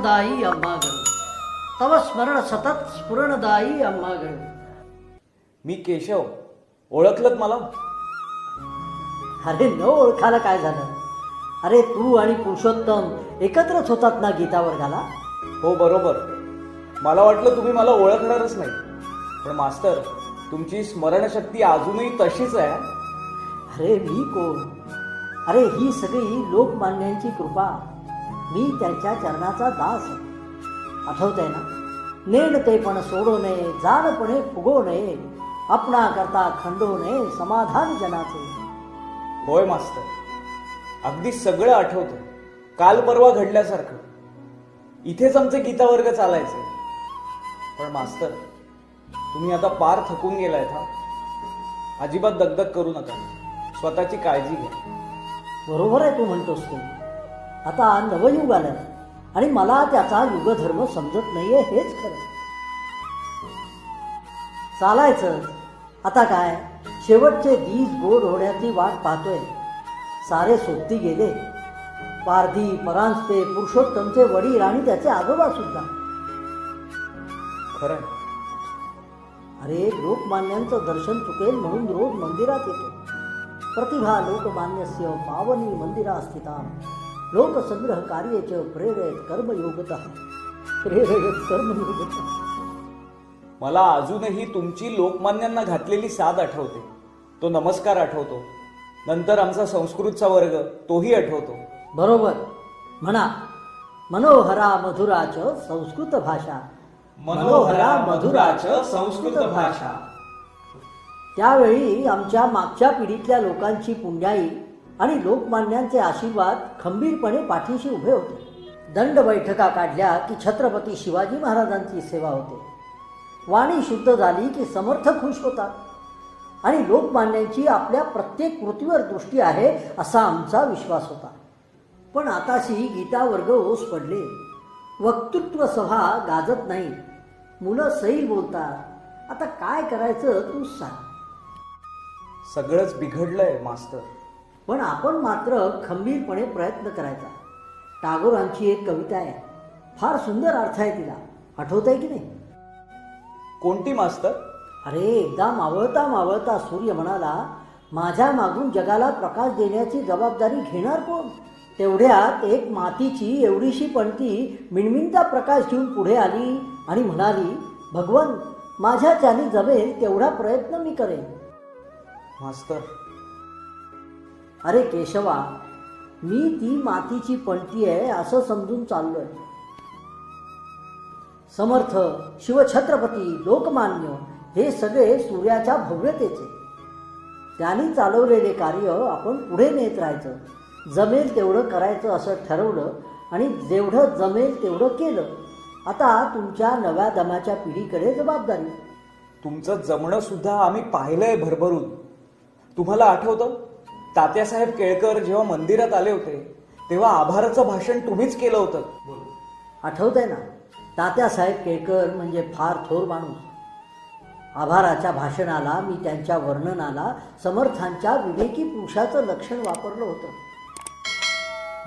स्फुरणदायी अंबागण तव स्मरण सतत स्फुरणदायी अंबागण मी केशव ओळखलत मला अरे न ओळखायला काय झालं अरे तू आणि पुरुषोत्तम एकत्रच होतात ना गीता वर्गाला हो बरोबर मला वाटलं तुम्ही मला ओळखणारच नाही पण मास्तर तुमची स्मरणशक्ती अजूनही तशीच आहे अरे मी कोण अरे ही सगळी लोकमान्यांची कृपा मी त्यांच्या चरणाचा दास आहे. आठवतंय ना? नेण ते पण सोडो नये जाणपणे फुगो नये. आपणा करता खंडो नये समाधान जनाचे. होय मास्तर. अगदी सगळं आठवतं. काल परवा घडल्यासारखं. इथेच आमचे गीता वर्ग चालायचे पण मास्तर तुम्ही आता पार थकून गेलायत हा? अजिबात दगदग करू नका. स्वतःची काळजी घ्या. बरोबर आहे तू म्हणतोस ते. आता नवयुग आलं आणि मला त्याचा युगधर्म समजत नाहीये हेच खरं. चालायचं. आता काय? शेवटचे दीज गोड होण्याची वाट पाहतोय. सारे सोबती गेले. पारधी परांजपे पुरुषोत्तमचे वडील आणि त्याचे आजोबा सुद्धा. खरंय अरे लोकमान्यांचं दर्शन चुकेल म्हणून रोज मंदिरात येतो. प्रतिभा लोकमान्यस्य पावनी मंदिरा स्थिता लोकसंग्रह कार्यच प्रेरयत कर्मयोगत प्रेरयत कर्मयोगत. मला अजूनही तुमची लोकमान्यांना घातलेली साथ आठवते. तो नमस्कार आठवतो. नंतर आमचा संस्कृतचा वर्ग तोही आठवतो. बरोबर. म्हणा मनोहरा मधुराच संस्कृत भाषा. मनोहरा मधुराच संस्कृत भाषा. त्यावेळी आमच्या मागच्या पिढीतल्या लोकांची पुण्याई आणि लोकमान्यांचे आशीर्वाद खंबीरपणे पाठीशी उभे होते. दंड बैठका काढल्या की छत्रपती शिवाजी महाराजांची सेवा होते. वाणी शुद्ध झाली की समर्थ खुश होतात. आणि लोकमान्यांची आपल्या प्रत्येक कृतीवर दृष्टी आहे असा आमचा विश्वास होता. पण आताशी गीता वर्ग ओस पडले. वक्तृत्व सभा गाजत नाही. मुलं सैल बोलतात. आता काय करायचं तू सांग. सगळंच बिघडलंय मास्तर. पण आपण मात्र खंबीरपणे प्रयत्न करायचा. टागोरांची एक कविता आहे. फार सुंदर अर्थ आहे तिला. आठवत आहे की नाही? कोणती मास्तर? अरे एकदा मावळता मावळता सूर्य म्हणाला माझ्या मागून जगाला प्रकाश देण्याची जबाबदारी घेणार कोण? तेवढ्यात एक मातीची एवढीशी पणती मिणमिणता प्रकाश घेऊन पुढे आली आणि म्हणाली भगवन माझ्या ज्याने जमेल तेवढा प्रयत्न मी करेन. मास्तर अरे केशवा मी ती मातीची पलटी आहे असं समजून चाललोय. समर्थ शिवछत्रपती लोकमान्य हे सगळे सूर्याच्या भव्यतेचे. त्यांनी चालवलेले कार्य आपण पुढे नेत राहायचं. जमेल तेवढं करायचं असं ठरवलं आणि जेवढं जमेल तेवढं केलं. आता तुमच्या नव्या दमाच्या पिढीकडे जबाबदारी. तुमचं जमणं सुद्धा आम्ही पाहिलंय भरभरून. तुम्हाला आठवतं? तात्यासाहेब केळकर जेव्हा मंदिरात आले होते तेव्हा आभाराचं भाषण तुम्हीच केलं होतं. आठवतंय ना? तात्यासाहेब केळकर म्हणजे फार थोर माणूस. आभाराच्या भाषणाला मी त्यांच्या वर्णनाला समर्थांच्या विवेकी पुरुषाचं लक्षण वापरलं होतं.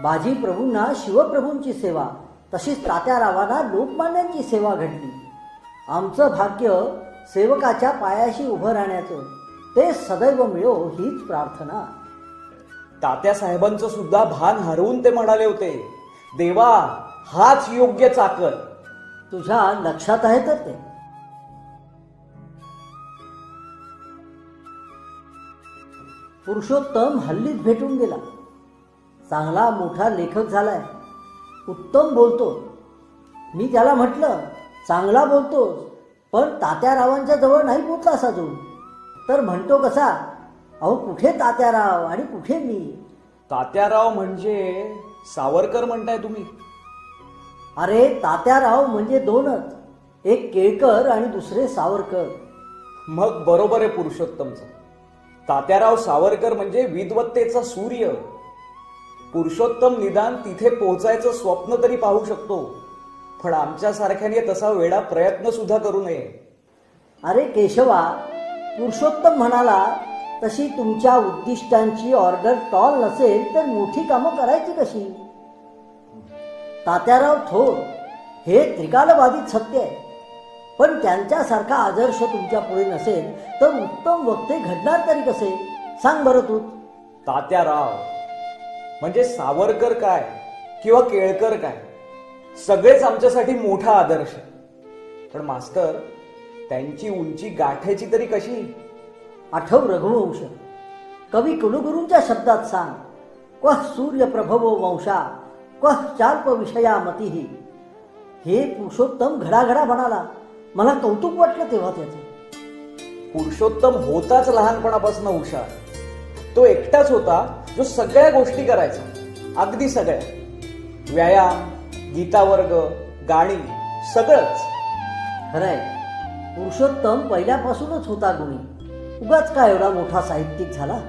बाजी प्रभूंना शिवप्रभूंची सेवा तशीच तात्यारावांना लोकमान्यांची सेवा घडली. आमचं भाग्य सेवकाच्या पायाशी उभं राहण्याचं ते सदैव मिळो हीच प्रार्थना. तात्यासाहेबांचं सुद्धा भान हरवून ते म्हणाले होते देवा हाच योग्य चाकर तुझ्या लक्षात आहे तर ते. पुरुषोत्तम हल्लीच भेटून गेला. चांगला मोठा लेखक झालाय. उत्तम बोलतो. मी त्याला म्हटलं चांगला बोलतोस पण तात्यारावांच्या जवळ नाही पोचलास अजून तर म्हणतो कसा अहो कुठे तात्याराव आणि कुठे मी? तात्याराव म्हणजे सावरकर म्हणताय तुम्ही. अरे तात्याराव म्हणजे दोनच. एक केळकर आणि दुसरे सावरकर. मग बरोबर आहे पुरुषोत्तमचं. तात्याराव सावरकर म्हणजे विद्वत्तेचा सूर्य. पुरुषोत्तम निदान तिथे पोहोचायचं स्वप्न तरी पाहू शकतो. पण आमच्यासारख्याने तसा वेडा प्रयत्न सुद्धा करू नये. अरे केशवा पुरुषोत्तम म्हणाला तशी तुमच्या उद्दिष्टांची ऑर्डर टॉल नसेल तर मोठी कामं करायची कशी? तात्याराव थोर हे त्रिकालबाधित सत्य आहे. पण त्यांच्यासारखा आदर्श तुमच्यापुढे नसेल तर उत्तम वक्ते घडणार तरी कसे? सांग बरं तू. तात्याराव म्हणजे सावरकर काय किंवा केळकर काय? सगळेच आमच्यासाठी मोठा आदर्श पण मास्तर त्यांची उंची गाठायची तरी कशी? आठव रघुवंश. कवी कुलगुरूंच्या शब्दात सांग क्वः सूर्यप्रभवो वंशा क्वः चाल्प विषया मतीही हे पुरुषोत्तम घडाघडा बनाला मला कौतुक वाटलं तेव्हा त्याचं. पुरुषोत्तम होताच लहानपणापासून हुशार. तो एकटाच होता जो सगळ्या गोष्टी करायचा. अगदी सगळ्या. व्यायाम गीतावर्ग गाणी सगळंच. खरंय. पुरुषोत्तम पहिल्यापासूनच होता गुणी. उगाच का एवढा मोठा साहित्यिक झाला?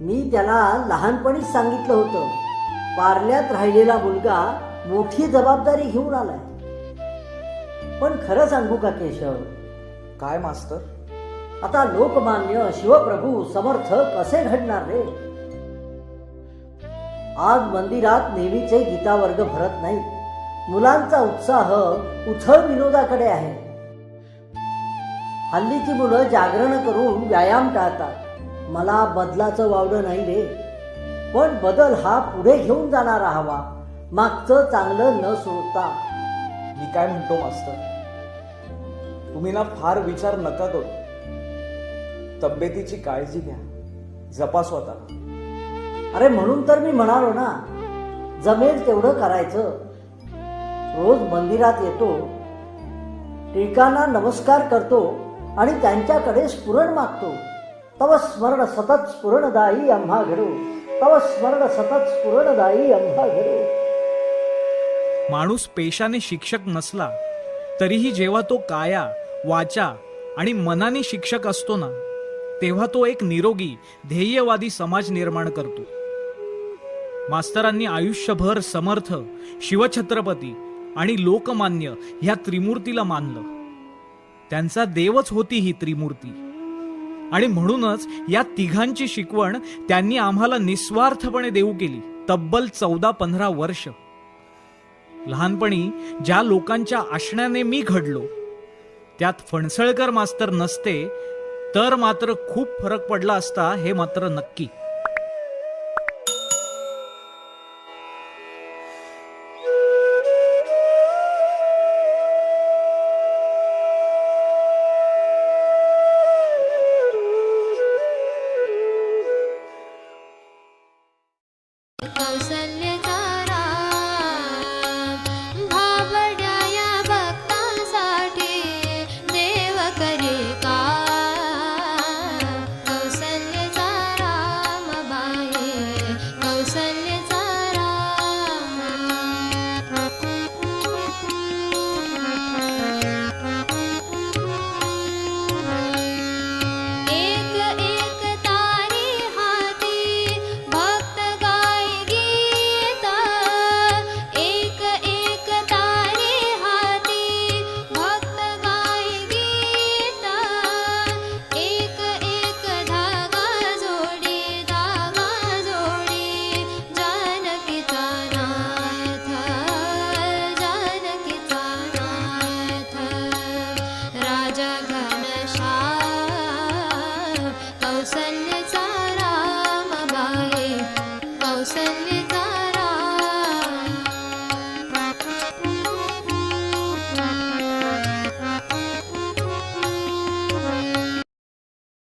मी त्याला लहानपणीच सांगितलं होतं पारल्यात राहिलेला मुलगा मोठी जबाबदारी घेऊन आलाय. पण खरं सांगू का केशव? काय मास्तर? आता लोकमान्य शिवप्रभू समर्थ कसे घडणार रे. आज मंदिरात नेहमीचे गीतावर्ग भरत नाही मुलांचा उत्साह उथळ विनोदाकडे आहे. हल्लीची मुलं जागरण करून व्यायाम टाळतात. मला बदलाचं वावडं नाही रे. पण बदल हा पुढे घेऊन जाणारा हवा मागचं चांगलं न सोडता. मी काय म्हणतो मास्तर? तुम्ही ना फार विचार नका करू. तब्येतीची काळजी घ्या. जपा स्वतः. अरे म्हणून तर मी म्हणालो ना जमेल तेवढं करायचं. रोज मंदिरात येतो. टिळकांना नमस्कार करतो. आणि त्यांच्याकडे स्फुरण मागतो. तव स्मरण सतत स्फुरणदायी आम्हा घडो. तव स्मरण सतत स्फुरणदायी आम्हा घडो. माणूस पेशाने शिक्षक नसला तरीही जेव्हा तो काया वाचा आणि मनाने शिक्षक असतो ना तेव्हा तो एक निरोगी ध्येयवादी समाज निर्माण करतो. मास्तरांनी आयुष्यभर समर्थ शिवछत्रपती आणि लोकमान्य ह्या त्रिमूर्तीला मानलं. त्यांचा देवच होती ही त्रिमूर्ती. आणि म्हणूनच या तिघांची शिकवण त्यांनी आम्हाला निस्वार्थपणे देऊ केली तब्बल चौदा पंधरा वर्ष. लहानपणी ज्या लोकांच्या आशण्याने मी घडलो त्यात फणसळकर मास्तर नसते तर मात्र खूप फरक पडला असता हे मात्र नक्की.